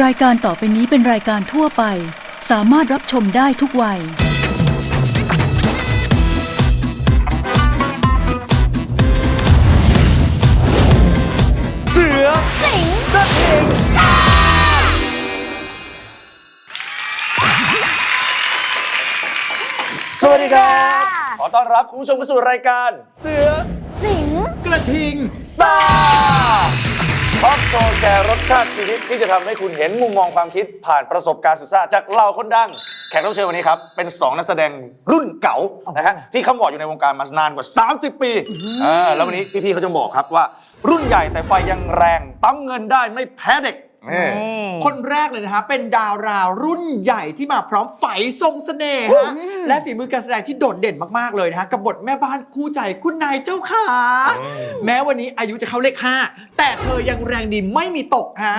รายการต่อไปนี้เป็นรายการทั่วไป สามารถรับชมได้ทุกวัย เสือสิงนั่นเองสวัสดีครับ ขอต้อนรับคุณผู้ชมเข้าสู่รายการ เสือสิงกระทิงซ่าทอล์กโชว์แชร์รส ชาติชีวิตที่จะทำให้คุณเห็นมุมมองความคิดผ่านประสบการณ์สุดซ่าจากเหล่าคนดัง แขกรับเชิญวันนี้ครับ เป็น 2 นักแสดงรุ่นเก่านะฮะที่คำบอกอยู่ในวงการมานานกว่า 30 ปีเออแล้ววันนี้พี่ๆเขาจะบอกครับว่า รุ่นใหญ่แต่ไฟยังแรงปั๊มเงินได้ไม่แพ้เด็ก นี่คนแรกเลยนะฮะเป็นดาวราวรุ่นใหญ่ที่มาพร้อมไฝทรงเสน่ห์ฮะและฝีมือการแสดงที่โดดเด่นมากๆเลยนะฮะกับบทแม่บ้านคู่ใจคุณนายเจ้าขาแม้วันนี้อายุจะเข้าเลข5แต่เธอยังแรงดีไม่มีตกฮะ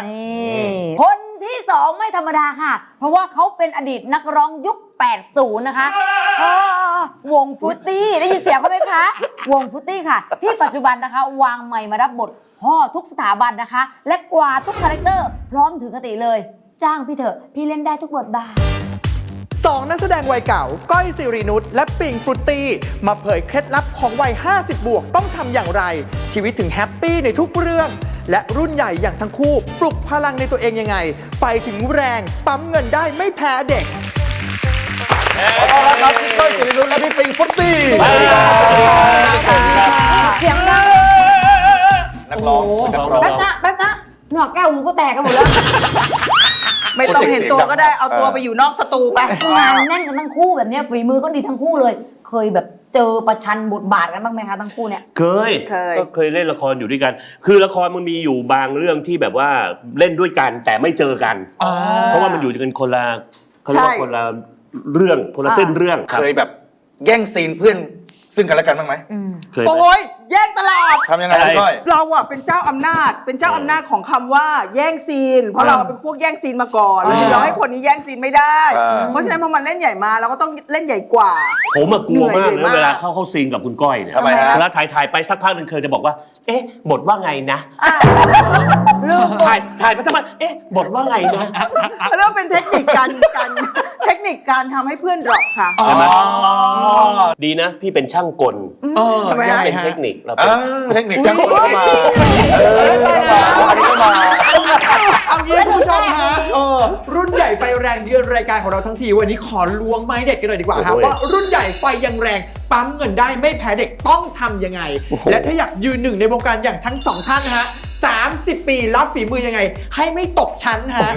คนที่สองไม่ธรรมดาค่ะ เพราะว่าเขาเป็นอดีตนักร้องยุค 80 นะคะอ่าวงฟุตตี้ได้ยินเสียงเขาไหมคะ วงฟุตตี้ค่ะ ที่ปัจจุบันนะคะ วางไมค์มารับบทพ่อทุกสถาบันนะคะ และกว่าดทุกคาแรคเตอร์พร้อมถือคติเลย จ้างพี่เถอะพี่เล่นได้ทุกบทบาทสองนักแสดงวัยเก่า ก้อยสิรินุชและปิงฟรุตตี้ มาเผยเคล็ดลับของวัย 50 บวกต้องทำอย่างไร ชีวิตถึงแฮปปี้ในทุกเรื่อง และรุ่นใหญ่อย่างทั้งคู่ ปลุกพลังในตัวเองยังไง ไฟถึงแรง ปั๊มเงินได้ไม่แพ้เด็ก ครับพี่ก้อยสิรินุชและพี่ปิงฟุตตี้สวัสดีครับเสียงดังนักร้องโอ้โหนักร้องแป๊บนะแป๊บนะหนวกแก้วหูก็แตกกันหมดแล้ว ไม่ต้องเห็นตัวก็ได้เอาตัวไปอยู่นอกสตูไปงานแน่นกันทั้งคู่แบบเนี้ยฝีมือก็ดีทั้งคู่เลย เคยแบบเจอประชันบทบาทกันบ้างไหมคะทั้งคู่เนี่ยเคยเคย ก็เคยเล่นละครอยู่ด้วยกัน คือละครมันมีอยู่บางเรื่องที่แบบว่าเล่นด้วยกันแต่ไม่เจอกัน เพราะว่ามันอยู่กันคนละเขาเรียกว่าใช่คนละ เรื่องคนละเส้นเรื่องครับเคยแบบแย่งซีนเพื่อนซึ่งกันและกันบ้างไหมเคยไหม โอ้ยแย่งตลอด ทำยังไงพี่ก้อย เราอะเป็นเจ้าอำนาจ เป็นเจ้าอำนาจของคำว่าแย่งซีน เพราะเราเป็นพวกแย่งซีนมาก่อนเราจะยอมให้คนนี้แย่งซีนไม่ได้ อ่า เพราะฉะนั้นพอมันเล่นใหญ่มาเราก็ต้องเล่นใหญ่กว่า ผมอะกลัวมากเหนื่อยนะมากเวลาเข้าเข้าซีนกับคุณก้อยเนี่ยทำไมฮะ เวลาถ่ายถ่ายไปสักพักหนึ่งเคยจะบอกว่า เอ๊ะบทว่าไงนะลืมถ่ายถ่ายไปสักพักเอ๊ะบทว่าไงนะเริ่มเป็นเทคนิคการการ เทคนิคการทำให้เพื่อนดรอปค่ะ ใช่ไหมดีนะ พี่เป็นช่างกลเออทำไมยังฮะไงเป็นฮะเทคนิคเราเอเป็นอเทคนิคจังหวะเข้ามาเอออันนี้ก็มา เอางี้คุณผู้ชมฮะเออรุ่นใหญ่ไฟแรงเยือนรายการของเราทั้งทีวันนี้ขอล้วงไม้เด็ดกันหน่อยดีกว่าครับโอ้ยว่ารุ่นใหญ่ไฟยังแรงปั๊มเงินได้ไม่แพ้เด็กต้องทำยังไง และถ้าอยากยืนหนึ่งในวงการอย่างทั้งสองท่านนะฮะ30 ปีรับฝีมือยังไง ให้ไม่ตกชั้นฮะ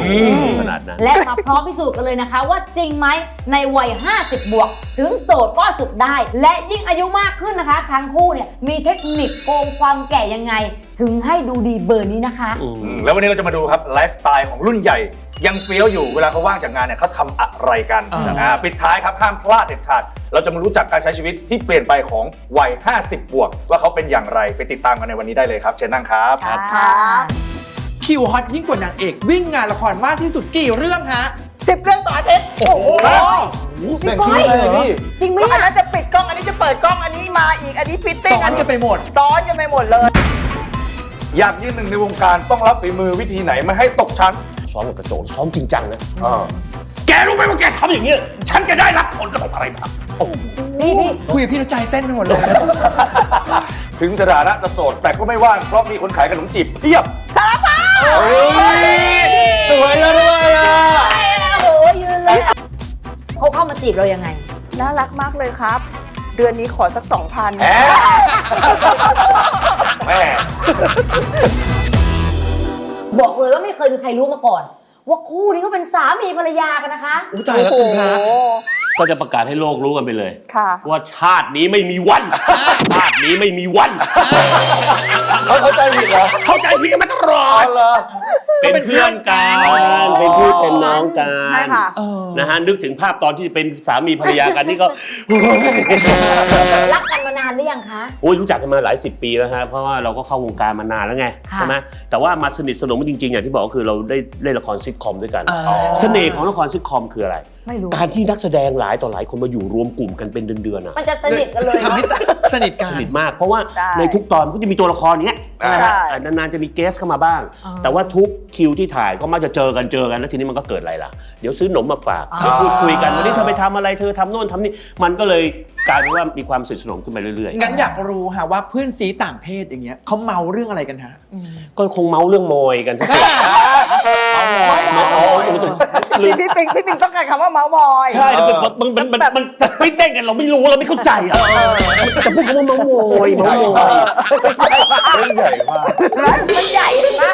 ขนาดนั้นและมาพร้อมพิสูจน์กันเลยนะคะ ว่าจริงไหมในวัย 50 บวก ถึงโสดก็สุขได้ และยิ่งอายุมากขึ้นนะคะ ทั้งคู่เนี่ยมีเทคนิคโกงความแก่ยังไง ถึงให้ดูดีเบอร์นี้นะคะอืมแล้ววันนี้เราจะมาดูครับไลฟ์สไตล์ของรุ่นใหญ่ ยังเฟี้ยวอยู่เวลาเขาว่างจากงานเนี่ยเขาทำอะไรกันอ่าอ่าปิดท้ายครับห้ามพลาดเด็ดขาด เราจะมารู้จักการใช้ชีวิตที่เปลี่ยนไปของวัย 50 บวก ว่าเขาเป็นอย่างไรไปติดตามกันในวันนี้ได้เลยครับ เชิญนั่งครับ ครับค่ะคิวฮอตยิ่งกว่านางเอก วิ่งงานละครมากที่สุดกี่เรื่องฮะสิบเรื่องต่ออาทิตย์โอ้โหแบ่งคิวเลยเหรอพี่จริงไหมก็อันเนี่ยนั้นจะปิดกล้องอันนี้จะเปิดกล้องอันนี้มาอีกอันนี้ฟิตติ้ซ้งอนกันไปหมดซ้อนกันไปหมดเลย อยากยืนหนึ่งในวงการต้องรับฝีมือวิธีไหนไม่ให้ตกชั้น ซ้อมกับกระโจนซ้อมจริงจังนะอ่าแกรู้ไหมว่าแกทำอย่างนี้ยฉันจะได้รับผลกระทบอะไรบ้างโอ้โหพี่พี่คุยกับพี่แล้วใจเต้นไปหมดเลย ถึงสถานะจะโสดแต่ก็ไม่ว่างเพราะมีคนขายขนมจีบเพียบสารพัดเฮ้ยสวยแล้วด้วยอะโอ้โหยืนเลยเขาเข้ามาจีบเรายังไง น่ารักมากเลยครับ เดือนนี้ขอสักสองพันแหมแม่ บอกเลยว่าไม่เคยมีใครรู้มาก่อน ว่าคู่นี้เขาเป็นสามีภรรยากันนะคะ อุ้ยตายแล้วคุณฮะ ก็จะประกาศให้โลกรู้กันไปเลย ค่ะ ว่าชาตินี้ไม่มีวัน ชาตินี้ไม่มีวัน เขาเข้าใจผิดเหรอเข้าใจผิดกันมาตลออ๋ดอเหรอ เป็นเพื่อนกันเป็นพี่เป็นน้องกันใช่ค่ะเออนะฮะนึกถึงภาพตอนที่เป็นสามีภรรยากันนี่ก็ รักกันมานานหรือยังคะ โอ้ยรู้จักกันมาหลายสิบปีแล้วฮะเพราะว่าเราก็เข้าวงการมานานแล้วไงค่ะ ใช่ไหมแต่ว่ามาสนิทสนมกันจริงๆอย่างที่บอกก็คือเราได้เล่นละครซิทคอมด้วยกันอ๋อเสน่ห์ของละครซิทคอมคืออะไร ไม่รู้ การที่นักแสดงหลายต่อหลายคนมาอยู่รวมกลุ่มกันเป็นเดือนๆอะมันจะสนิทกันเลยทำให้สนิทกันสนิทมาก เพราะว่าใช่ในทุกตอนมันก็จะมีตัวละครเนี้ยอ่าใช่ อ่านานๆจะมีเกสเข้ามาบ้างแต่ว่าทุกคิวที่ถ่ายก็มักจะเจอกันเจอกันแล้วทีนี้มันก็เกิดอะไรล่ะ เดี๋ยวซื้อหนมมาฝากเดี๋ยวพูดคุยกันวันนี้เธอไปทำอะไรเธอทำโน่นทำนี่มันก็เลยกลายเป็นว่ามีความสนิทสนมขึ้นไปเรื่อยงั้นอยากรู้ค่ะว่าเพื่อนสีต่างเพศอย่างเงี้ยเขาเมาเรื่องอะไรกันฮะ ๆ ก็คงเมาเรื่องโมยกันสักเมาโมยเมาโม ยลืมพี่ปิงพี่ปิงต้องการคำว่าเมาส์มอย ใช่มันมันมันมันมันจะฟิตได้กันเราไม่รู้เราไม่เข้าใจอะจะพูดคำว่าเมาโมยเมาโมยเรื่องใหญ่มากมันใหญ่นะ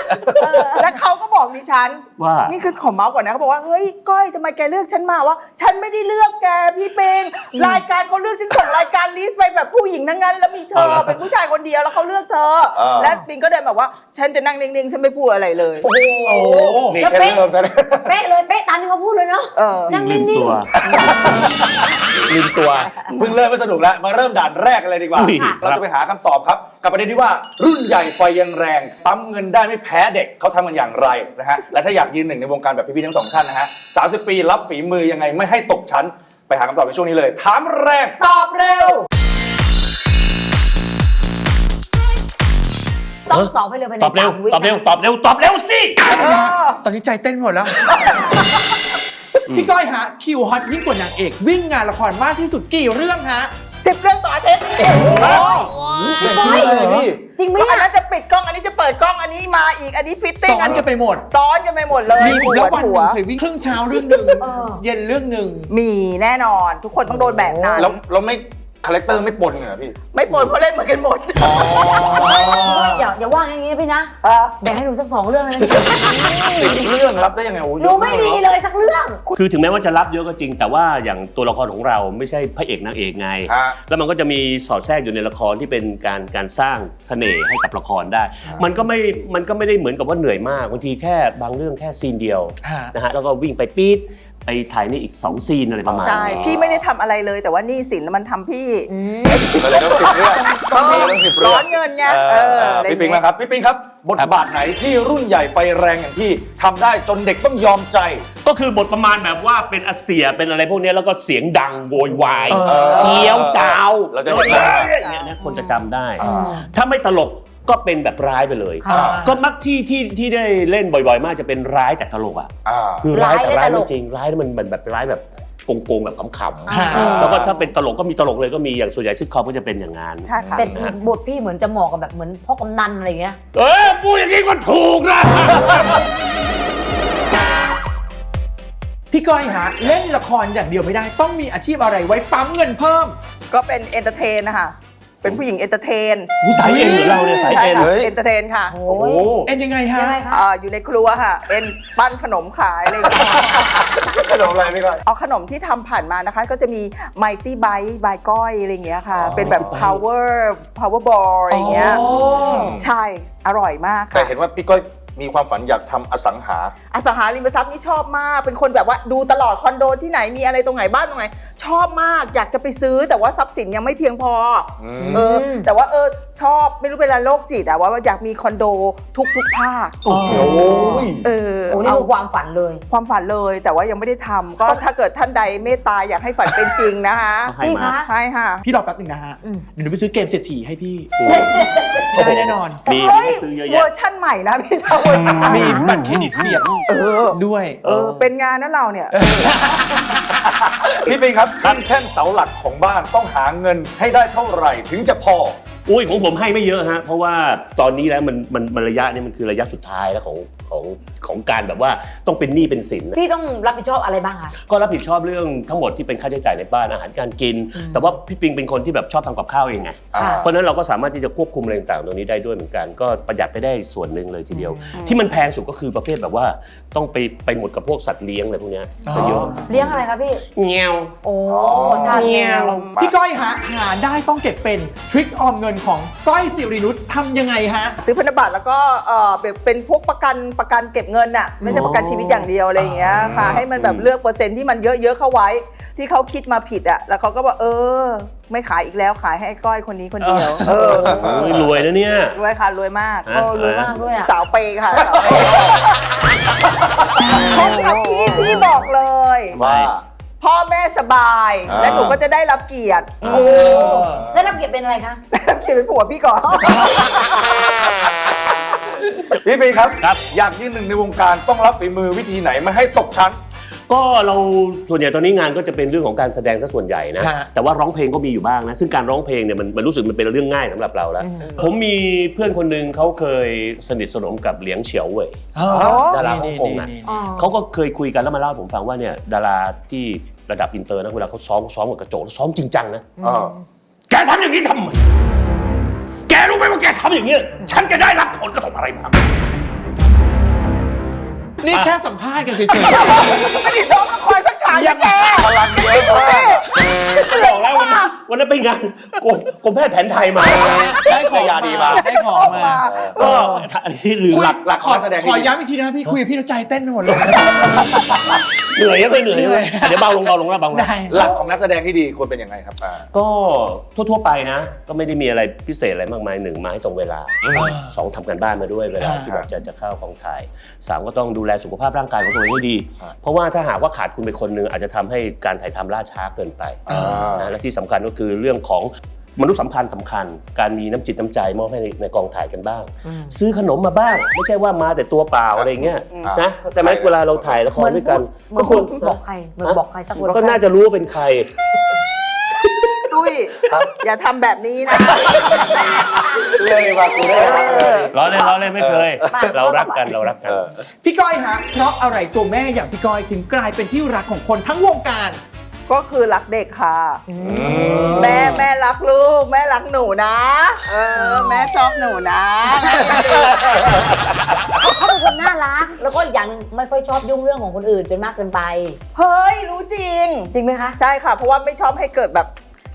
แล้วเขาก็บอกดิฉัน ว่านี่คือขอเมาส์ก่อนนะเขาบอกว่าเฮ้ยก้อยทำไมแกเลือกฉันมาว่าฉันไม่ได้เลือกแกพี่ปิงรายการเขาเลือกฉันส่งรายการลิสต์ไปแบบผู้หญิงทั้งนั้น แล้วมีเธเอาอเหรอเป็นผู้ชายคนเดียวแล้วเขาเลือกเธอ อ่า และปิงก็เดินแบบว่า ฉันจะนั่งนิ่งๆฉันไม่พูดอะไรเลย โอ้นี่แล้วแค่เป๊ะเริ่มเท่านั้นเป๊ะเลยเป๊ะตามที่เขาพูดเลยเนาะเออ นั่งลืนิ่มงตัวลืมตัว เพิ่งเริ่มไม่สนุกแล้ว มาเริ่มด่านแรกกันเลยดีกว่า อุ้ยเราจะไปหาคำตอบครับ กับประเด็นที่ว่ารุ่นใหญ่ไฟยังแรงปั๊มเงินได้ไม่แพ้เด็กเขาทำกันอย่างไรนะฮะ และถ้าอยากยืนหนึ่งในวงการแบบพี่ๆทั้งสองท่านนะฮะ30ปีรับฝีมือยังไงไม่ให้ตกชั้น ไปหาคำตอบในช่วงนี้เลย ถามแรง ตอบเร็ว ต้องตอบให้เร็วภายในตอบเร็ว สามวิตอบเร็ว ตอบเร็ว ตอบเร็วสิตอนนี้ใจเต้นหมดแล้ว พี่ก้อยฮะ คิวฮอตยิ่งกว่านางเอก วิ่งงานละครมากที่สุดกี่เรื่องฮะสิบเรื่องต่ออาทิตย์พี่ก้อยเลยพี่จริงไหมก็อันเนี่ยนั้นจะปิดกล้องอันนี้จะเปิดกล้องอันนี้มาอีกอันนี้ฟิตติ้ซ้งอนกันไปหมด ซ้อนกันไปหมดเลยมีแล้ววันหหันึ่งเคยวิ่งครึ่งเช้าเรื่องหนึ่งเออเย็นเรื่องหนึ่ง มีแน่นอนทุกคนต้องโดนแบบนั้น แล้วเราไม่ คาแรคเตอร์ไม่ปนกันเหรอพี่ ไม่ปนเพราะเล่นเหมือนกันหมด อย่าอย่าว่างอย่างนี้นะพี่นะเออแบ่งให้หนูสักสองเรื่องเลยนะสิบเรื่องรับได้ยังไงโอ้โหนูไม่มีเลยสักเรื่อง คือถึงแม้ว่าจะรับเยอะก็จริง แต่ว่าอย่างตัวละครของเราไม่ใช่พระเอกนางเอกไง ฮะ แล้วมันก็จะมีสอดแทรกอยู่ในละครที่เป็นการการสร้างเสน่ห์ให้กับละครได้ มันก็ไม่ มันก็ไม่ได้เหมือนกับว่าเหนื่อยมากบางทีแค่บางเรื่องแค่ซีนเดียวฮะ นะฮะแล้วก็วิ่งไปปี๊ด ไปถ่ายนี่อีก2ซีนอะไรประมาณใช่นี้พี่ไม่ได้ทำอะไรเลยแต่ว่าหนี่สินมันทำพี่ก็เลยต้องสิบเรื่องก็เลยต้องสิบเรื่ร้อองนเงินไงเอเออออะไรพี่ปิงเงี้ยนะครับ พี่ปิงครับ บทบาทไหนที่รุ่นใหญ่ไฟแรงอย่างพี่ทำได้จนเด็กต้องยอมใจ ก็คือบทประมาณแบบว่าเป็นอาเซียเป็นอะไรพวกเนี้ยแล้วก็เสียงดังโวยวายเออเจียวจ้าวเราจะเห็นได้อย่างเงี้ยนะคนจะจำได้ ถ้าไม่ตลก ก็เป็นแบบร้ายไปเลย ค่ะ ก็มักที่ที่ที่ได้เล่นบ่อยๆ มากจะเป็นร้ายแต่ตลกอะ อ่า คือร้ายแต่ร้าร้ายยและตลไม่กจริง ร้ายมันมันแบบร้ายแบบโกงๆแบบขำอ่า ๆแล้วก็ถ้าเป็นตลกก็มีตลกเลยก็มีอย่างส่วนใหญ่ซิทคอมก็จะเป็นอย่างนั้นใช่ค่ะ แต่บทพี่เหมือนจะเหมาะกับแบบเหมือนพ่อกำนันอะไรเงี้ย เออพูดอย่างนี้ก็ถูกนะ พี่ก้อยฮะเล่นละครอย่างเดียวไม่ได้ ต้องมีอาชีพอะไรไว้ปั๊มเงินเพิ่ม ก็เป็นเอนเตอร์เทนนะคะ เป็นผู้หญิงเอนเตอร์เทนสายเอ็นเหรือเราเนี่ยสายใช่เอ็นค่ะเฮ้ยเอนเตอร์เทนค่ะโอ้โอ้โหยเอ็นยังไงฮะ ยังไงคะอ่าอยู่ในครัวค่ะ เอ็นปั้นขนมขายอะไรอย่างเงี้ยขนมอะไรพี่ก้อยเอาขนมที่ทำผ่านมานะคะ ก็จะมี Mighty Bite by ก้อยอะไรอย่างเงี้ยค่ะ เป็นแบบ power power ball อะไรอย่างเงี้ยอ๋อใช่ อร่อยมากแต่ค่ะ เห็นว่าพี่ก้อย มีความฝันอยากทำอสังหา อสังหาริมทรัพย์นี่ชอบมาก เป็นคนแบบว่าดูตลอดคอนโดที่ไหนมีอะไรตรงไหนบ้านตรงไหน ชอบมากอยากจะไปซื้อแต่ว่าทรัพย์สินยังไม่เพียงพออม เออ แต่ว่าเออชอบไม่รู้เป็นอะไรโรคจิตอะว่าอยากมีคอนโดทุกทุกๆภาคโอ้ยเออโอ้นี่เอาคือความฝันเลย ความฝันเลยแต่ว่ายังไม่ได้ทำก็ถ้าเกิดท่านใดเมตตาอยากให้ฝันเป็นจริงนะคะให้มาพี่คะ ใช่ค่ะ พี่รอแป๊บหนึงนะฮะอืม เดี๋ยวหนูไปซื้อเกมเศรษฐีให้พี่โอ้โหได้แน่นอน มีมีเฮ้ยให้ซื้อเยอะเวแยะอร์ชั่นใหม่นะพี่ชาวเวอร์ชั่นใหม่มีบัตรเครดิตเสียบเออด้วย เออ เป็นงานนะเราเนี่ย พี่ปิงครับขั้นแท่นเสาหลักของบ้านต้องหาเงินให้ได้เท่าไหร่ถึงจะพอ อุ้ยของผมให้ไม่เยอะฮะเพราะว่าตอนนี้แล้วมันมันมันระยะนี้มันคือระยะสุดท้ายแล้วของของของการแบบว่าต้องเป็นหนี้เป็นสิน พี่ต้องรับผิดชอบอะไรบ้างคะ ก็รับผิดชอบเรื่องทั้งหมดที่เป็นค่าใช้จ่ายในบ้านอาหารการกิน แต่ว่าพี่ปิงเป็นคนที่แบบชอบทำกับข้าวเองไงอ่า เพราะฉะนั้นเราก็สามารถที่จะควบคุมอะไรต่างๆตรงนี้ได้ด้วยเหมือนกัน ก็ประหยัดไปได้ส่วนหนึ่งเลยทีเดียว ที่มันแพงสุดก็คือประเภทแบบว่าต้องไปไปหมดกับพวกสัตว์เลี้ยงอะไรพวกเนี้ยจะเยอะเลี้ยงอะไรคะพี่ เงี้ยว โอ้ทานแมวพี่ก้อยฮะหาได้ต้องเก็บเป็นทริคออมเงินของก้อยสิรินุชทำยังไงฮะ ซื้อพันธบัตรแล้วก็เออแบบเป็นพวกประกันประกันเก็บเงินน่ะไม่ใช่ประกันชีวิตอย่างเดียวอะไรอย่างเงี้ยค่ะ ให้มันแบบเลือกเปอร์เซ็นต์ที่มันเยอะๆเข้าไว้ ที่เขาคิดมาผิดอะแล้วเขาก็บอกเออ ไม่ขายอีกแล้วขายให้ไอ้ก้อยคนนี้คนเดียวเออโอ้ยรวยนะเนี่ย รวยค่ะรวยมากฮะโอ้รู้มากด้วยอะ สาวเปย์ค่ะสาวเปย์เคล็ดลับที่พี่บอกเลย ว่า พ่อแม่สบาย อ่า และหนูก็จะได้รับเกียรติโอ้ได้รับเกียรติเป็นอะไรคะ ได้รับเกียรติเป็นผัวพี่ก่อน พี่ปีครับ ครับ อยากยืนหนึ่งในวงการต้องรับฝีมือวิธีไหนไม่ให้ตกชั้น ก็เราส่วนใหญ่ตอนนี้งานก็จะเป็นเรื่องของการแสดงซะส่วนใหญ่นะฮะ แต่ว่าร้องเพลงก็มีอยู่บ้างนะ ซึ่งการร้องเพลงเนี่ยมันมันรู้สึกมันเป็นเรื่องง่ายสำหรับเราแล้วผมมีเพื่อนคนหนึ่งเขาเคยสนิทสนมกับเหลียงเฉียวเว่ย ดาราฮ่องกงน่ะอ๋อเขาก็เคยคุยกันแล้วมาเล่าให้ผมฟังว่าเนี่ยดาราที่ ระดับอินเตอร์นะเวลาเขาซ้อมซ้อมกับกระโจกซ้อมจริงจังนะอ่าแกทำอย่างนี้ทำไมแกรู้ไหมว่าแกทำอย่างนี้ฉันจะได้รับผลกระทบอะไรบ้าง นี่แค่สัมภาษณ์กันเฉยไม่ได้ซ้อมละครสักฉากยังแกพลังเยอะมากบอกแล้ววันนั้นวันนั้นไปงานกรมกรมแพทย์แผนไทยมาๆได้ของยาดีมาได้ของมา ก็อันนี้ลืมหลักหลักขอข้อแสดงขอย้ำอีกทีนะพี่คุยกับพี่แล้วใจเต้นไปหมดเลย เหนื่อยยังไม่เหนื่อยเหนื่อยเดี๋ยวเบาลงเบาลงแล้วเบาลงได้ หลักของนักแสดงที่ดีควรเป็นยังไงครับอ่าก็ทั่วๆไปนะ ก็ไม่ได้มีอะไรพิเศษอะไรมากมายหนึ่งมาให้ตรงเวลาสองทำกันบ้านมาด้วยเวลาที่แบบจะจะเข้ากองถ่ายสามก็ต้องดูแลสุขภาพร่างกายของตัวเองให้ดี เพราะว่าถ้าหากว่าขาดคุณไปคนหนึ่งอาจจะทำให้การถ่ายทำล่าช้าเกินไปอ่านะและที่สำคัญก็คือเรื่องของมนุษยสัมพันธ์สำคัญ การมีน้ำจิตน้ำใจมอบให้ในในกองถ่ายกันบ้าง ซื้อขนมมาบ้าง ไม่ใช่ว่ามาแต่ตัวเปล่าอะไรเงี้ยนะแต่ไหมเวลาเราถ่ายละครด้วยกันเหมือนควรพูดบอกใครเหมือนบอกใครสักคนก็น่าจะรู้ว่าเป็นใคร ตุ้ย อย่าทำแบบนี้นะ เลยว่ากูได้รักเลย ล้อเล่นล้อเล่นไม่เคย เรารักกันเรารักกันเออพี่ก้อยฮะเพราะอะไรตัวแม่อย่างพี่ก้อยถึงกลายเป็นที่รักของคนทั้งวงการ ก็คือรักเด็กค่ะ แม่แม่รักลูก แม่รักหนูนะ เออ แม่ชอบหนูนะเขาเป็นคนน่ารัก แล้วก็อีกอย่างหนึงไม่ค่อยชอบยุ่งเรื่องของคนอื่นจนมากเกินไป เฮ้ย รู้จริง จริงไหมคะ ใช่ค่ะ เพราะว่าไม่ชอบให้เกิดแบบ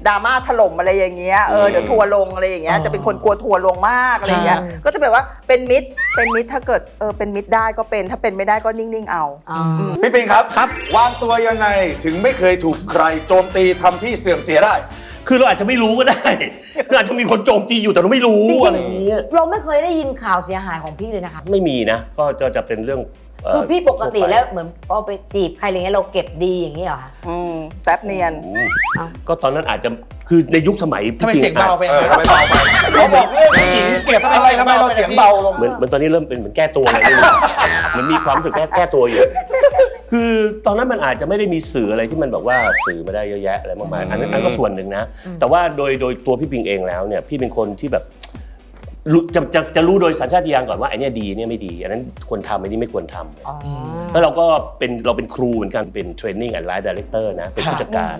ดราม่าถล่มอะไรอย่างเงี้ยเออเดี๋ยวทัวร์ลงอะไรอย่างเงี้ยอ๋อจะเป็นคนกลัวทัวร์ลงมากอะไรอย่างเงี้ยอ่าก็จะแบบว่าเป็นมิตรเป็นมิตรถ้าเกิดเออเป็นมิตรได้ก็เป็นถ้าเป็นไม่ได้ก็นิ่งๆเอา พี่ปิงครับครับ วางตัวยังไงถึงไม่เคยถูกใครโจมตีทำที่เสื่อมเสียได้ คือเราอาจจะไม่รู้ก็ได้คืออาจจะมีคนโจมตีอยู่แต่เราไม่รู้จริงๆอะไรอย่างเงี้ย เราไม่เคยได้ยินข่าวเสียหายของพี่เลยนะคะ ไม่มีนะ ก็จะจะเป็นเรื่องเคือพี่ปกติแล้วเหมือนพอไปจีบใครอะไรเงี้ยเราเก็บดีอย่างนี้เหรอคะอืมแป๊บเนียนโอ้ก็ตอนนั้นอาจจะคือในยุคสมัยทำไมพี่เสียงเบาไปเออทำไมเบาไปเราบอกเรื่องผู้หญิงเก็บอะไรทำไมเราเสียงเบาลงเหมือนเหมือนตอนนี้เริ่มเป็นเหมือนแก้ตัวอะไรนี่เหมือนมีความรู้สึกแก้แก้ตัวอยู่ คือตอนนั้นมันอาจจะไม่ได้มีสื่ออะไรที่มันแบบว่าสื่อมาได้เยอะแยะอะไรมากมายอันนั้นอันนั้นก็ส่วนหนึ่งนะ แต่ว่าโดยโดยตัวพี่ปิงเองแล้วเนี่ยพี่เป็นคนที่แบบ รู้จะจะจะรู้โดยสัญชาตญาณก่อนว่าไอ้เนี่ยดีเนี่ยไม่ดี อันนั้นควรทำไอ้นี่ไม่ควรทำแล้วเราก็เป็นเราเป็นครูเหมือนกันเป็นเทรนนิ่งแอนด์ไลฟ์ดีเลกเตอร์นะเป็นผู้จัดการ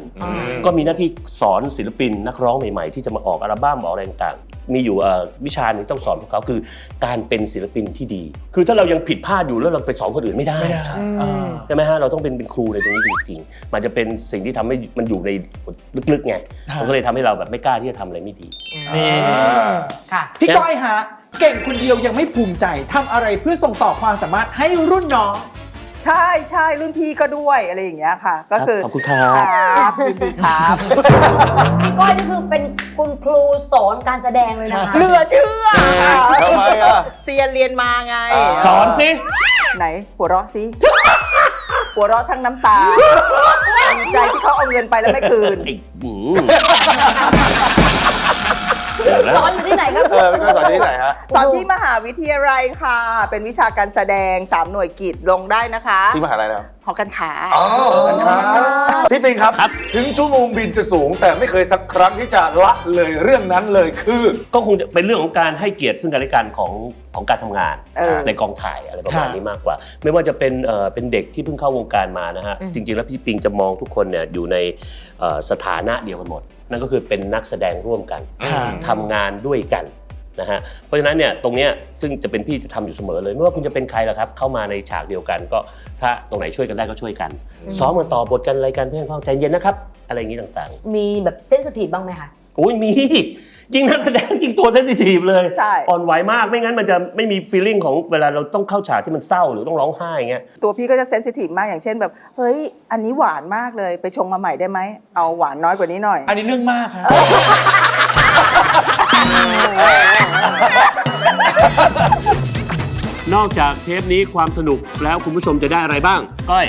ก็มีหน้าที่สอนศิลปินนักร้องใหม่ๆ ที่จะมาออกอัลบั้มออกอะไรต่างๆ มีอยู่เอ่อวิชาหนึ่งต้องสอนพวกเขาคือการเป็นศิลปินที่ดี คือถ้าเรายังผิดพลาดอยู่แล้วเราไปสอนคนอื่นไม่ได้ไม่ได้อ่า ใช่ไหมฮะเราต้องเป็นเป็นครูในตรงนี้จริงๆ มันจะเป็นสิ่งที่ทำให้มันอยู่ในลึกๆไงฮะมันก็เลยทำให้เราแบบไม่กล้าที่จะทำอะไรไม่ดี นี่ ค่ะ พี่ก้อยฮะ เก่งคนเดียวยังไม่ภูมิใจทำอะไรเพื่อส่งต่อความสามารถให้รุ่นน้อง ใช่ใช่รุ่นพี่ก็ด้วยอะไรอย่างเงี้ยค่ะ ก็คือขอบคุณครับครับยินดีครับ พี่ก้อยนี่คือเป็นคุณครูสอนการแสดงเลยนะคะเหลือเชื่อค่ะทำไมอะเรียนเรียนมาไงอ่าสอนสิ ไหน หัวเราะสิหัวเราะทั้งน้ำตาดีใจที่เขาเอาเงินไปแล้วไม่คืน ไอ้หืม เดี๋ยวนะสอนอยู่ที่ไหนครับเออพี่ก้อยสอนที่ไหนฮะสอนที่มหาวิทยาลัยค่ะ เป็นวิชาการแสดง 3 หน่วยกิจลงได้นะคะ ที่มหาลัยแล้ว หอกันขาอ๋อครับพี่ปิงครับ ถึงชั่วโมงบินจะสูง แต่ไม่เคยสักครั้งที่จะละเลยเรื่องนั้นเลยคือ ก็คงจะเป็นเรื่องของการให้เกียรติซึ่งกันและกันของของการทำงานเออ ในกองถ่ายอะไรประมาณนี้มากกว่า ไม่ว่าจะเป็นเอ่อเป็นเด็กที่เพิ่งเข้าวงการมานะฮะจริงๆแล้วพี่ปิงจะมองทุกคนเนี่ยอยู่ในเอ่อสถานะเดียวกันหมด นั่นก็คือเป็นนักแสดงร่วมกันครับทำงานด้วยกัน นะฮะเพราะฉะนั้นเนี่ยตรงเนี้ยซึ่งจะเป็นพี่จะทำอยู่เสมอเลย ไม่ว่าคุณจะเป็นใครล่ะครับ เข้ามาในฉากเดียวกันก็ถ้าตรงไหนช่วยกันได้ก็ช่วยกัน ซ้อมกันต่อบทกันอะไรกันเพื่อนพ่อใจเย็นนะครับ อะไรอย่างนี้ต่างๆ มีแบบเซนสทีฟบ้างไหมคะโอ้ยมียิ่งนักแสดงยิ่งตัวเซนซิทีฟเลยใช่อ่อนไหวมากไม่งั้นมันจะไม่มีฟีลลิ่งของเวลาเราต้องเข้าฉากที่มันเศร้าหรือต้องร้องไห้อย่างเงี้ยตัวพี่ก็จะเซนซิทีฟมากอย่างเช่นแบบ เฮ้ย อันนี้หวานมากเลยไปชงมาใหม่ได้ไหมเอาหวานน้อยกว่านี้หน่อย อันนี้เรื่องมากครับ นอกจากเทปนี้ความสนุกแล้วคุณผู้ชมจะได้อะไรบ้าง ก้อย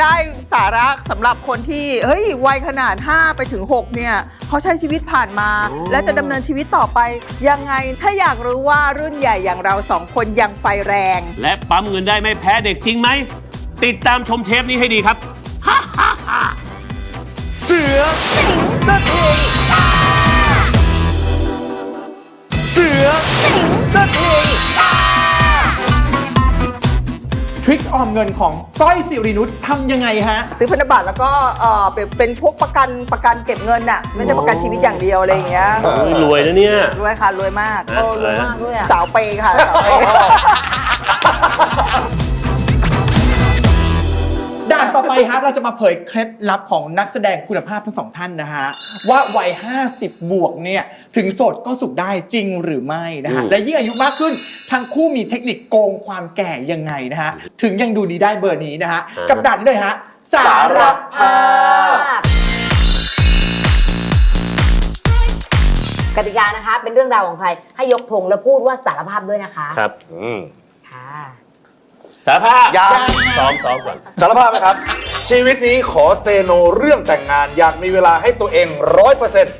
ได้สาระสำหรับคนที่เฮ้ยวัยขนาด 5 ไปถึง 6 เนี่ยเขาใช้ชีวิตผ่านมา โอ้ และจะดำเนินชีวิตต่อไป ยังไงถ้าอยากรู้ว่ารุ่นใหญ่อย่างเราสองคนยังไฟแรง และปั๊มเงินได้ไม่แพ้เด็กจริงไหม ติดตามชมเทปนี้ให้ดีครับ เสือสถิ งเสือสถิงทริคออมเงินของก้อยสิรินุชทำยังไงฮะ ซื้อพันธบัตรแล้วก็เอ่อเป็นเป็นพวกประกันประกันเก็บเงินน่ะไม่ใช่ประกันชีวิตอย่างเดียวอะไรอย่างเงี้ยโอ้ยรวยนะเนี่ยรวยค่ะรวยมากนะโอ้รวยมากด้วยอะ สาวเปย์ค่ะสาวเปย์ ด่านต่อไปฮะเราจะมาเผยเคล็ดลับของนักแสดงคุณภาพทั้งสองท่านนะฮะ ว่าวัย 50 บวกเนี่ย ถึงโสดก็สุขได้จริงหรือไม่นะฮะอืมและยิ่งอายุมากขึ้น ทั้งคู่มีเทคนิคโกงความแก่ยังไงนะฮะ ถึงยังดูดีได้เบอร์นี้นะฮะ กับด่านนี้เลยฮะ สารภาพกติกานะคะ เป็นเรื่องราวของใคร ให้ยกธงแล้วพูดว่าสารภาพด้วยนะคะ ครับ อืมค่ะ สารภาพยัง ซ้อมซ้อมก่อน สารภาพไหมครับ ชีวิตนี้ขอเซโนเรื่องแต่งงานอยากมีเวลาให้ตัวเองร้อยเปอร์เซ็นต์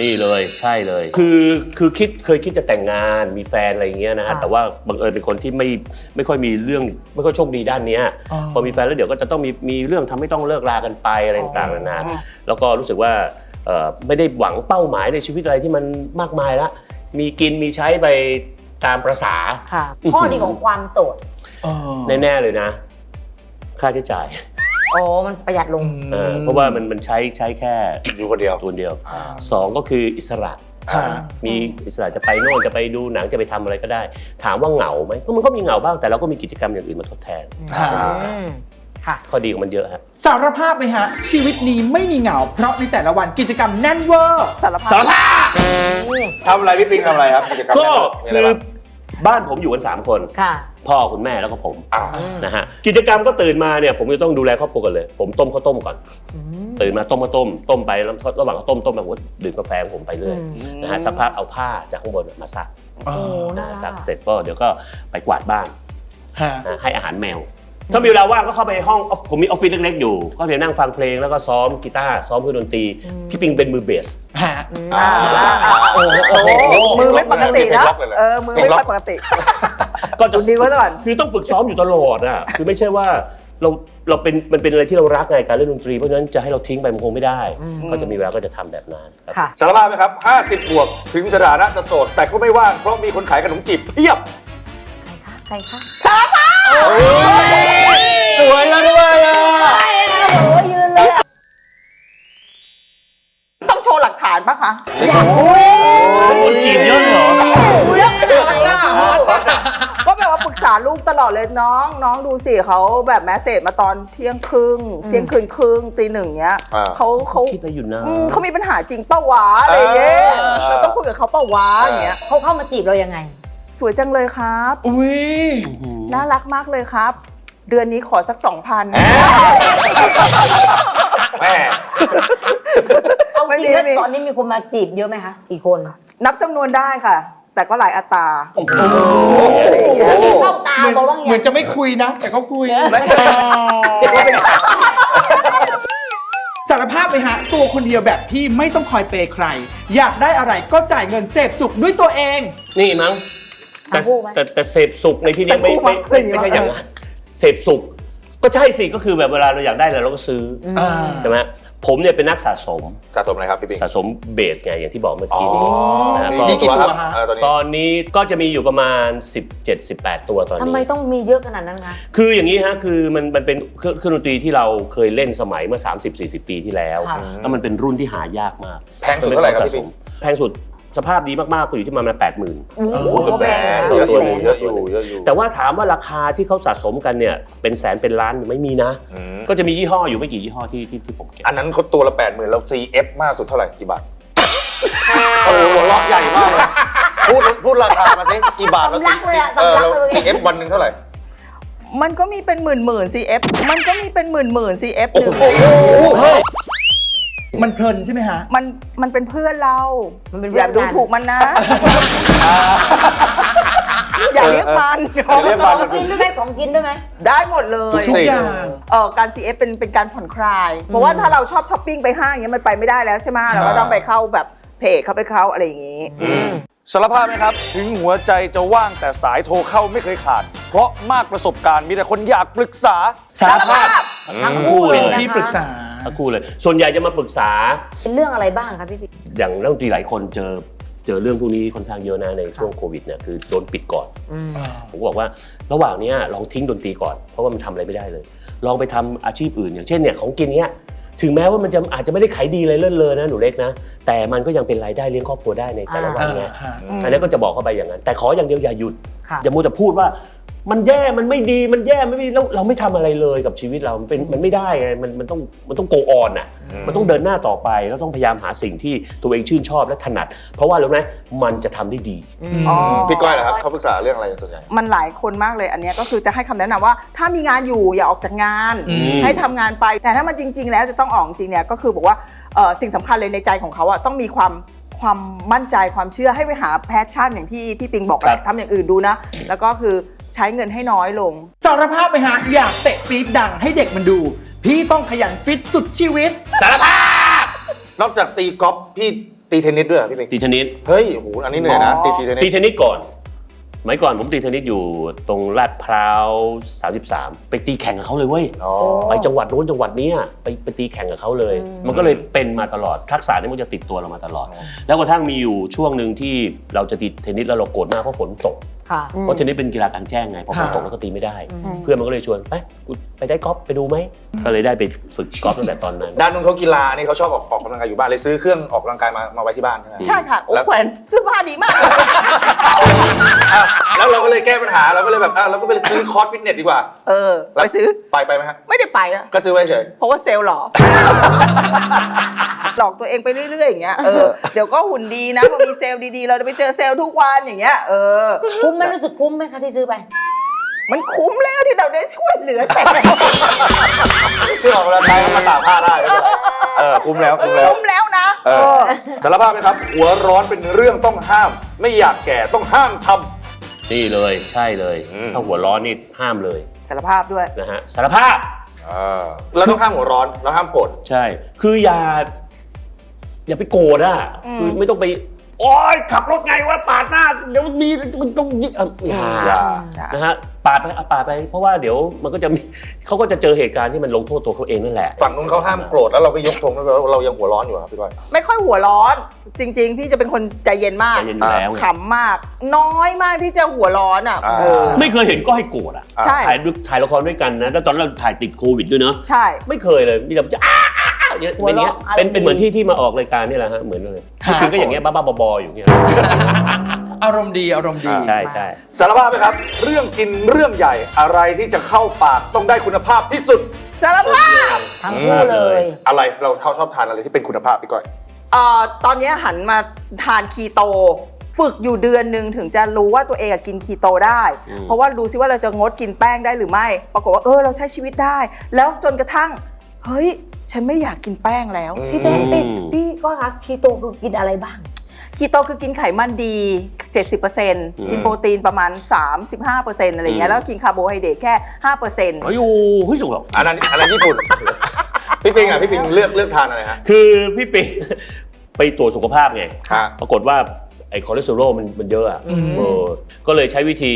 นี่เลยใช่เลย คือคือคิดเคยคิดจะแต่งงานมีแฟนอะไรอย่างเงี้ยนะฮะค่ะแต่ว่าบังเอิญเป็นคนที่ไม่ไม่ค่อยมีเรื่องไม่ค่อยโชคดีด้านเนี้ยอ๋อพอมีแฟนแล้วเดี๋ยวก็จะต้องมีมีเรื่องทำให้ต้องเลิกรากันไปอะไรต่างๆนานาแล้วก็รู้สึกว่าเอ่อไม่ได้หวังเป้าหมายในชีวิตอะไรที่มันมากมายละมีกินมีใช้ไปตามประษา ค่ะข้อดีของความโสดเออ แน่ๆเลยนะ ค่าใช้จ่ายโอ้มันประหยัดลง เออเพราะว่ามันมันใช้ใช้แค่อยู่คนเดียว ตัวเดียวสองก็คืออิสระ อ่า มีอิสระจะไปโน่นจะไปดูหนังจะไปทำอะไรก็ได้ ถามว่าเหงาไหมก็มันก็มีเหงาบ้างแต่เราก็มีกิจกรรมอย่างอื่นมาทดแทนฮะอืมค่ะ ข้อดีของมันเยอะฮะ สารภาพไหมฮะ ชีวิตนี้ไม่มีเหงา เพราะในแต่ละวันกิจกรรมแน่นเวอร์ สารภาพสารภาพทำอะไรพี่ปิงทำอะไรครับกิจกรรมก็มีะคืไรอบ้าง บ้านผมอยู่กัน 3 คน ค่ะ พ่อคุณแม่แล้วก็ผมอ่า นะฮะกิจกรรมก็ตื่นมาเนี่ยผมจะต้องดูแลครอบครัวกันเลย ผมต้มข้าวต้มก่อน ตื่นมาต้มข้าวต้มต้มไปแล้วระหว่างข้าวต้มต้มไปผมก็ดื่มกาแฟของผมไปเรื่อยอืนะฮะสักพักเอาผ้าจากข้างบนมาซักอ๋อนะฮะซักเสร็จก็เดี๋ยวก็ไปกวาดบ้านฮะ นะให้อาหารแมว ถ้ามีเวลาว่างก็เข้าไปห้องออฟผมมีออฟฟิศเล็กๆอยู่ ก็เดี๋ยวนั่งฟังเพลงแล้วก็ซ้อมกีตาร์ซ้อมเครื่องดนตรีพี่ปิงเป็นมือเบส ฮะอ่าโอ้โหมือไม่ปกตินะล็อกเลยเหรอเออมือไม่ค่อยปกติ ก็จะดูดีไว้ก่อนคือต้องฝึกซ้อมอยู่ตลอดอะคือไม่ใช่ว่าเราเราเป็นมันเป็นอะไรที่เรารักไงการเล่นดนตรีเพราะฉะนั้นจะให้เราทิ้งไปมันคงไม่ได้ ก็จะมีเวลาก็จะทำแบบนั้นครับค่ะสารภาพไหมครับ 50 บวกถึงสถานะจะโสดแต่ก็ไม่ว่างเพราะมีคนขายขนมจีบเพียบใครคะใครคะสวยแล้ว ด้วยอะใครอะโอ้ยยืนเลยอะต้องโชว์หลักฐานปะคะคนจีบเยอะเหรอเรื่องอะไรอะก็แบบว่าปรึกษาลูกตลอดเลยน้อง น้องดูสิเขาแบบแมสเซจมาตอนเที่ยงครึ่งเที่ยงคืนครึ่งตีหนึ่งเนี้ยอ่า เขาเขาคิดอะไรอยู่นะ อืมเขามีปัญหาจริงเป้าวะอะไรอย่างเงี้ยอ่าเราต้องคุยกับเขาเป้าวะอย่างเงี้ยเขาเข้ามาจีบเรายังไง สวยจังเลยครับ อุ้ย น่ารักมากเลยครับ เดือนนี้ขอสักสองพันแม่เอาจริงไม่มีแล้วไม่มีตอนนี้มีคนมาจีบเยอะไหมคะกี่คน นับจำนวนได้ค่ะ แต่ก็หลายอัตราเข้าตาเหมือนบอกว่าไงเหมือนจะไม่คุยนะ แต่ก็คุยสารภาพไปฮะ ตัวคนเดียวแบบที่ไม่ต้องคอยเปย์ใคร อยากได้อะไรก็จ่ายเงินเสพสุขด้วยตัวเอง นี่มั้งแต่ทั้งคู่ไหมแต่แต่เสพสุขในที่นี้ไม่ไม่ไม่ไม่ใช่อย่างนั้น เสพสุข ก็ใช่สิก็คือแบบเวลาเราอยากได้อะไรเราก็ซื้อออ่าใช่ไหมผมเนี่ยเป็นนักสะสมสะสมอะไรครับพี่ปิงสะสมเบสไงอย่างที่บอกเมื่อกี้นี้อ๋อนะฮะมีก็กี่ตัวครับฮะเออตอนนี้ตอนนี้ก็จะมีอยู่ประมาณ 17-18 ตัวตอนทำนี้ไมต้องมีเยอะขนาดนั้นคะ คืออย่างนี้ฮะคือมันมันเป็นเครื่องเครื่องดนตรีที่เราเคยเล่นสมัยเมื่อ 30-40 ปีที่แล้ว ค่ะ แล้วมันเป็นรุ่นที่หายากมากแพงสุดเท่าไหร่ครับมันป็นของสะสมแพงสุด สภาพดีมากๆก็อยู่ที่ประมาณแปดหมื่น โอ้โหโอ้เกือบแสนตัเยวอะตัวอหนึ่ยู่งเยอะอยู่เยอะอยู่แต่ว่าถามว่าราคาที่เขาสะสมกันเนี่ยเป็นแสนเป็นล้านไม่มีนะ อืมก็จะมียี่ห้ออยู่ไม่กี่ยี่ห้อที่ที่ที่ผมเก็บอันนั้นเขาตัวละ8 0,000แล้ว CF มากสุดเท่าไหร่กี่บาทโอ้โหหัวเราะใหญ่มากเลยพูดพูดราคามาสิกี่บาทแล้วสำลักเลยอะเออสำลักแล้วเลย CF วันหนึ่งเท่าไหร่มันก็มีเป็นหมื่นหมื่น CF มันก็มีเป็นหมื่นหมื่น CF หนึ่ง มันเพลินใช่ไหมฮะ มันมันเป็นเพื่อนเรามันเป็นอเพื่อนย่าดูกันถูกมันนะ อย่าเรียกมันอย่าเรียกขมัอนงกินด้วยไหมของกินด้วยไหม ได้หมดเลย ทุกอย่าง เออการ CF เป็นเป็นการผ่อนคลาย เพราะว่าถ้าเราชอบช้อปปิ้งไปห้างอย่างเงี้ยมันไปไม่ได้แล้วใช่ไหมเราก็ต้องไปเข้าแบบเพจเข้าไปเข้าอะไรอย่างงี้ สารภาพไหมครับ ถึงหัวใจจะว่างแต่สายโทรเข้าไม่เคยขาด เพราะมากประสบการณ์มีแต่คนอยากปรึกษา สารภาพทั้งคู่เลยเป็นนะคะที่ปรึกษา ทั้งคู่เลย ส่วนใหญ่จะมาปรึกษา เป็นเรื่องอะไรบ้างคะพี่ปิ๊ก อย่างนักดนตรีหลายคนเจอเจอเรื่องพวกนี้ค่อนข้างเยอะนะในช่วงโควิดเนี่ยคือโดนปิดก่อน ผมก็บอกว่าระหว่างเนี้ยลองทิ้งดนตรีก่อนเพราะว่ามันทำอะไรไม่ได้เลย ลองไปทำอาชีพอื่น อย่างเช่นเนี่ยของกินเนี้ยถึงแม้ว่ามันจะอาจจะไม่ได้ขายดีเลยเลิศเลอนะหนูเล็กนะ แต่มันก็ยังเป็นรายได้เลี้ยงครอบครัวได้ในแต่ละวันไงอ่าอันนี้ก็จะบอกเข้าไปอย่างนั้น แต่ขออย่างเดียวอย่าหยุด ค่ะ อย่ามัวแต่พูดว่า มันแย่มันไม่ดีมันแย่ไม่ดีแล้วเราไม่ทำอะไรเลยกับชีวิตเรามันเป็นมันไม่ได้ไงมันมันต้องมันต้องโกออนอะมันต้องเดินหน้าต่อไปแล้วต้องพยายามหาสิ่งที่ตัวเองชื่นชอบและถนัด เพราะว่ารู้ไหมมันจะทำได้ดี อ๋อพี่ก้อยเหรอครับเขาปรึกษาเรื่องอะไรส่วนใหญ่ มันหลายคนมากเลยอันเนี้ยก็คือจะให้คำแนะนำว่า ถ้ามีงานอยู่อย่าออกจากงาน อืม ให้ทำงานไปแต่ถ้ามันจริง ๆ แล้วจะต้องออกจริงเนี่ยก็คือบอกว่าเอ่อสิ่งสำคัญเลยในใจของเขาอะต้องมีความความมั่นใจความเชื่อให้ไปหาแพชชั่นอย่างที่พี่ปิงบอกแหละทำอย่างอื่นดูนะ แล้วก็คือ ใช้เงินให้น้อยลง สารภาพไปฮะอยากเตะปี๊บดังให้เด็กมันดู พี่ต้องขยันฟิตสุดชีวิต สารภาพ นอกจากตีกอล์ฟพี่ตีเทนนิสด้วยเหรอพี่เป็งตีเทนนิสเฮ้ยโอ้โหอันนี้เหนื่อยนะอ๋อตีตีเทนนิตีสเทนนิสก่อนสมัยก่อนผมตีเทนนิสอยู่ตรงลาดพร้าว 33 ไปตีแข่งกับเขาเลยเว้ย อ๋อไปจังหวัดโน้นจังหวัดเนี้ยไปไปตีแข่งกับเขาเลย มันก็เลยเป็นมาตลอดทักษะนี้มันจะติดตัวเรามาตลอด แล้วกระทั่งมีอยู่ช่วงหนึ่งที่เราจะตีเทนนิสแล้วเราโกรธมากเพราะฝนตก ค่ะ เพราะเทนนิสเป็นกีฬากลางแจ้งไงพอฝนตกแล้วก็ตีไม่ได้ เพื่อนมันก็เลยชวนไปกูไปได้กอล์ฟไปดูไหมก็เลยได้ไปฝึกกอล์ฟตั้งแต่ตอนนั้น ด้านนู้นเขากีฬานี่เขาชอบออกออกกำลังกายอยู่บ้านเลยซื้อเครื่องออกกำลังกายมามาไว้ที่บ้านใช่ไหม ใช่ค่ะโอ้แล้ว แขวนเสื้อผ้าดีมาก อะแล้วเราก็เลยแก้ปัญหาเราก็เลยแบบอะเราก็ไปซื้อคอร์สฟิตเนสดีกว่าเออ ไปซื้อ ไปไปไหมฮะไม่ได้ไปอะก็ซื้อไว้เฉย เพราะว่าเซลล์หลอก หลอกตัวเองไปเรื่อยๆอย่างเงี้ย เออ เดี๋ยวก็หุ่นดีนะพอมีเซลล์ดีๆ เราจะไปเจอเซลล์ทุกวันอย่างเงี้ย เออ คุ้มไหมรู้สึกคุ้มไหมคะที่ซื้อไป มันคุ้มแล้วที่เราได้ช่วยเหลือแต่ที่ออกกำลังกายมาตากผ้าได้ไม่เป็นไรเออคุ้มแล้วคุ้มแล้วคุ้มแล้วนะเออสารภาพไหมครับ หัวร้อนเป็นเรื่องต้องห้าม ไม่อยากแก่ต้องห้ามทนี่เลยใช่เลย อืม ถ้าหัวร้อนนี่ห้ามเลยสารภาพด้วย นะฮะสารภาพำเออเราต้องห้ามหัวร้อนเราห้ามโกรธ ใช่ คืออย่า อย่าไปโกรธอะคือไม่ต้องไป โอ๊ยขับรถไงวะปาดหน้าเดี๋ยวมีมันต้องยิงอะอย่าอย่า นะฮะปาดไปอะปาดไป เพราะว่าเดี๋ยวมันก็จะมีเขาก็จะเจอเหตุการณ์ที่มันลงโทษตัวเขาเองนั่นแหละ ฝั่งนู้นเขาห้ามโกรธแล้วเราก็ยกธงแล้วเรายังหัวร้อนอยู่ครับพี่ก้อย ไม่ค่อยหัวร้อน จริง ๆ พี่จะเป็นคนใจเย็นมากใจเย็นอยู่แล้วไง ขำมาก น้อยมากที่จะหัวร้อนอะ อ่า เออ ไม่เคยเห็นก็ให้โกรธอะใช่ ถ่ายถ่ายละครด้วยกันนะ แล้วตอนนั้นเราถ่ายติดโควิดด้วยเนาะ ใช่ ไม่เคยเลยมีแต่จะอ้าอ้าอ้าอย่างเงี้ยหัวเป็นอย่างเงี้ยเราะเป็นอารมณ์เป็นเหมือนดีที่ที่มาออกรายการนี่แหละฮะเหมือนเลย พี่ปิงก็อย่างเงี้ยบ้าๆบอๆอยู่เงี้ย อารมณ์ดีอารมณ์ดีใช่ใช่สารภาพไหมครับ เรื่องกินเรื่องใหญ่อะไรที่จะเข้าปากต้องได้คุณภาพที่สุด สารภาพทั้งคู่เลยอะไรเราชอบชอบทานอะไรที่เป็นคุณภาพพี่ก้อยเอ่อตอนเนี้ยหันมาทานคีโต ฝึกอยู่เดือนหนึ่งถึงจะรู้ว่าตัวเองอะกินคีโตได้อืมเพราะว่าดูซิว่าเราจะงดกินแป้งได้หรือไม่ ปรากฏว่าเออเราใช้ชีวิตได้ แล้วจนกระทั่ง เฮ้ย ฉันไม่อยากกินแป้งแล้วอืมพี่เต้นติด พี่ก็คะคีโตคือกินอะไรบ้าง คีโตคือกินไขมันดี 70%กินโปรตีนประมาณ 35%อะไรเงี้ยแล้วกินคาร์โบไฮเดรตแค่5%โอ้ยโอ้เฮ้ยสุกหรอกอันนั้นอันนั้นญี่ปุ่น พี่ปิงอะพี่ปิงเลือกเลือกทานอะไรฮะ คือพี่ปิง ไปตรวจสุขภาพไงค่ะปรากฏว่า ไอ้คอเลสเตอรอลมันมันเยอะอะเออก็เลยใช้วิธี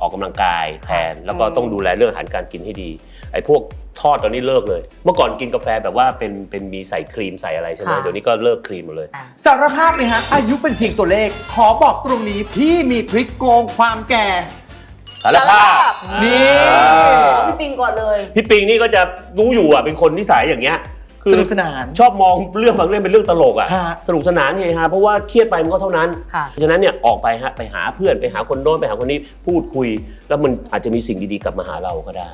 ออกกำลังกายแทน แล้วก็ต้องดูแลเรื่องอาหารการกินให้ดี ไอ้พวกทอดตอนนี้เลิกเลย เมื่อก่อนกินกาแฟแบบว่าเป็นเป็นมีใส่ครีมใส่อะไรใช่ไหมค่ะ เดี๋ยวนี้ก็เลิกครีมหมดเลย สารภาพเลยฮะ อายุเป็นเพียงตัวเลข ขอบอกตรงนี้พี่มีทริคโกงความแก่ สารภาพ นี่เอาพี่ปิงก่อนเลย พี่ปิงนี่ก็จะรู้อยู่อะเป็นคนนิสัยอย่างเงี้ยคื สนุกสนาน ชอบมองเรื่องบางเรื่องเป็นเรื่องตลกอะฮะ สนุกสนานเฮฮาเพราะว่าเครียดไปมันก็เท่านั้นค่ะเพราะฉะนั้นเนี่ยออกไปฮะไปหาเพื่อนไปหาคนโน้นไปหาคนนี้พูดคุย แล้วมันอาจจะมีสิ่งดีๆกลับมาหาเราก็ได้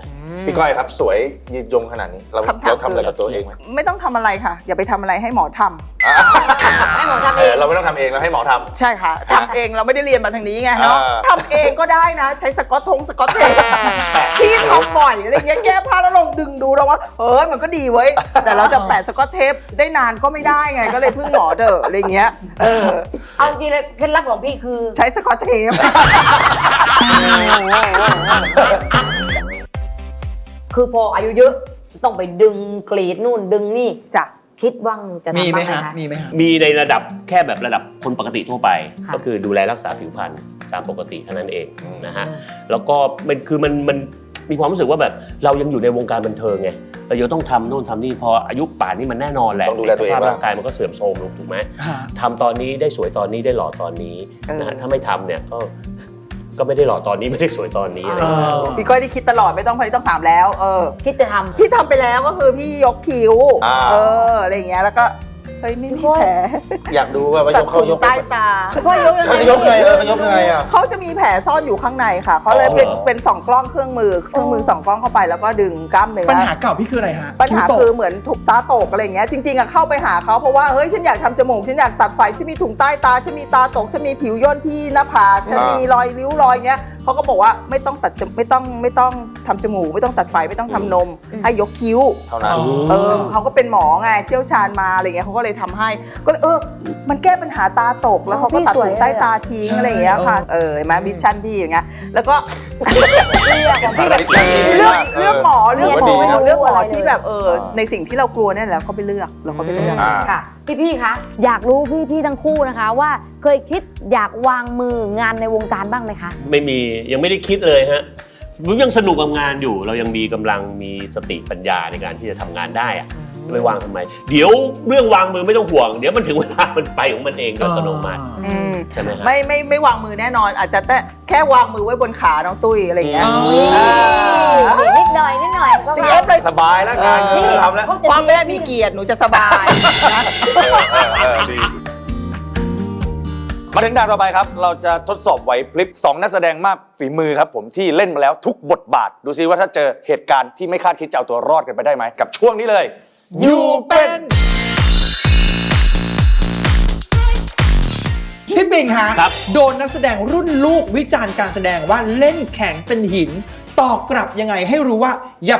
พี่ก้อยครับ สวยยืนยงขนาดนี้ เราคำถาม เราทำอะไรกับตัวเองไหมไม่ต้องทำอะไรค่ะ อย่าไปทำอะไรให้หมอทำอะให้หมอทำเอเอองเราไม่ต้องทำเองเราให้หมอทำใช่ค่ะทำเองเราไม่ได้เรียนมาทางนี้ไงเนาะอ่าทำเองก็ได้นะ ใช้สกอตทงสกอตเทปพี่ทำ บ่อยอะไรเงี้ยแก้ผ้าแล้วลงดึงดูเราว่าเออมันก็ดีเว้ย แต่เราจะจะแปะสกอตเทปได้นานก็ไม่ได้ไงก็เลยพึ่งหมอเดอะอะไรเงี้ยเออเอาจริงเลยเคล็ดลับของพี่คือ ใช้สกอตเทป คือพออายุเยอะจะต้องไปดึงกรีดนู่นดึงนี่จ้ะคิดว่างจะมีทำไหมบ้างไหมฮะคะมีไหมฮะ มีในระดับแค่แบบระดับคนปกติทั่วไป ค่ะก็คือดูแลรักษาผิวพรรณตามปกติเท่านั้นเองนะฮะ แล้วก็มันคือมันมัน มีความรู้สึกว่าแบบเรายังอยู่ในวงการบันเทิงไงเรายังต้องทำโน่นทำนี่พออายุป่านนี้มันแน่นอนแหละต้องดูแลตัวเองสภาพบ้าง ร่างกายมันก็เสื่อมโทรมลงถูกไหมฮะทำตอนนี้ได้สวยตอนนี้ได้หล่อตอนนี้นะฮะเออถ้าไม่ทำเนี่ยก็ก็ไม่ได้หล่อตอนนี้ไม่ได้สวยตอนนี้อะไรอย่างเงี้ยเออพี่ก้อยที่คิดตลอดไม่ต้องไม่ต้องถามแล้ว เออ คิดจะทำ พี่ทำไปแล้วก็คือพี่ยกคิ้ว อ่า เอออะไรอย่างเงี้ยแล้วก็ เฮ้ยไม่มีแผลอยากดูว่าว่ายตัดกเข้ายกใต้ตาพ่อยกยังไงเขายกไงเออเขายกยังไงอะเขาจะมีแผลซ่อนอยู่ข้างในค่ะเขาเลยเป็นอ๋อเป็นสองกล้องเครื่องมือเครื่องมือสองกล้องเข้าไปแล้วก็ดึงกล้ามเนื้อปัญหาเก่าพี่คืออะไรฮะปัญหาคิ้วตกคือเหมือนถูกตาตกอะไรอย่างเงี้ยจริงๆอะเข้าไปหาเขาเพราะว่าเฮ้ยฉันอยากทำจมูกฉันอยากตัดไฟฉันมีถุงใต้ตาฉันมีตาตกฉันมีผิวย่นที่หน้าผากฉันมีรอยริ้วรอยเงี้ย เขาก็บอกว่าไม่ต้องตัดจมไม่ต้องไม่ต้องทำจมูก ไม่ต้องตัดไฟไม่ต้องทำนม ให้ยกคิ้ว เท่านั้นอ๋อเออเขาก็เป็นหมอไงเชี่ยวชาญมาอะไรเงี้ยเขาก็เลยทำให้ ก็เลยเออ มันแก้ปัญหาตาตกแล้วเขาก็ตัดถุงใต้ตาทิ้งใช่อะไรอย่างเงี้ยค่ะ เออเห็นไหมมิชชั่นพี่อย่างเงี้ยแล้วก็เรื่เรื่อองงเรื่องหมอเรื่องหมอดีนะเรื่องหมอที่แบบเออในสิ่งที่เรากลัวเนี่ยแหละเขาไปเลือกเราก็ไปเลือก อ่า ค่ะ พี่พี่คะอยากรู้พี่พี่ทั้งคู่นะคะ ว่าเคยคิดอยากวางมืองานในวงการบ้างไหมคะ ไม่มียังไม่ได้คิดเลยฮะผมยังสนุกกับงานอยู่ เรายังมีกำลังมีสติปัญญาในการที่จะทำงานได้อะ จะไปวางทำไม เดี๋ยวเรื่องวางมือไม่ต้องห่วง เดี๋ยวมันถึงเวลามันไปของมันเองโดยอัตโนมัติ อืมใช่ไหมฮะ ไม่ไม่ไม่วางมือแน่นอน อาจจะแต่แค่วางมือไว้บนขาน้องตุ้ยอะไรอย่างเงี้ย อ๋ออ่านิดหน่อยนิดหน่อยก็ซีมาเอฟเลยสบายแล้วงานนี่ที่ทำแล้วเขาจะพ่อแม่มีเกียรติหนูจะสบายนะเออเออเออดีมาถึงด่านต่อไปครับ เราจะทดสอบไหวพลิบสองนักแสดงมากฝีมือครับผมที่เล่นมาแล้วทุกบทบาท ดูซิว่าถ้าเจอเหตุการณ์ที่ไม่คาดคิดจะเอาตัวรอดกันไปได้ไหม กับช่วงนี้เลย อยู่เป็นพี่ปิงฮะ ครับโดนนักแสดงรุ่นลูกวิจารณ์การแสดงว่าเล่นแข็งเป็นหิน ตอบกลับยังไงให้รู้ว่าอย่า